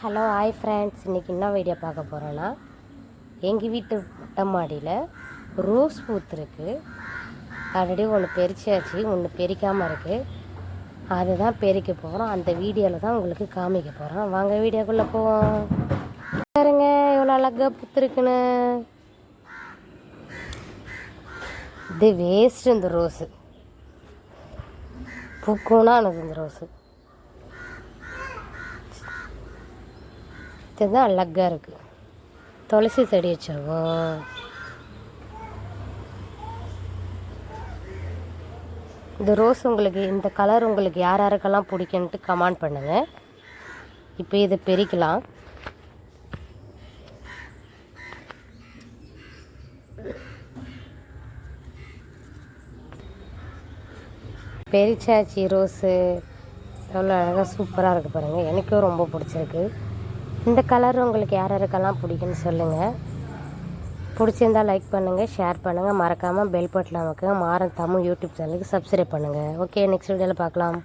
Hello hi friends இன்றைக்கி என்ன video பார்க்க போகிறோன்னா எங்கள் வீட்டு மொட்டை மாடியில் ரோஸ் பூத்துருக்கு ஆல்ரெடி ஒன்று பெரிச்சாச்சு ஒன்று பெரிக்காமல் இருக்குது அதுதான் பெரிக்க போகிறோம் அந்த வீடியோவில் தான் உங்களுக்கு காமிக்க போகிறோம் வாங்க வீடியோக்குள்ளே போவோம். பாருங்க எவ்வளோ அழகாக பூத்துருக்குன்னு இது வேஸ்ட் இந்த ரோஸு பூக்கோனா எனக்கு இந்த ரோஸு அழகாக இருக்குது துளசி செடி வச்சுருக்கோம். இந்த ரோஸ் உங்களுக்கு இந்த கலர் உங்களுக்கு யார் யாருக்கெல்லாம் பிடிக்குன்ட்டு கமெண்ட் பண்ணுங்கள் இப்போ இதை பெரிக்கலாம். பெரிச்சாச்சி ரோஸு எவ்வளோ அழகாக சூப்பராக இருக்குது பாருங்கள் எனக்கும் ரொம்ப பிடிச்சிருக்கு. இந்த கலர் உங்களுக்கு யார் யாருக்கெல்லாம் பிடிக்குன்னு சொல்லுங்கள் பிடிச்சிருந்தா லைக் பண்ணுங்கள் ஷேர் பண்ணுங்கள் மறக்காமல் பெல் பட்டில் அமைக்க மாறன் தமிழ் யூடியூப் சேனலுக்கு சப்ஸ்கிரைப் பண்ணுங்கள் ஓகே நெக்ஸ்ட் வீடியோவில் பார்க்கலாம்.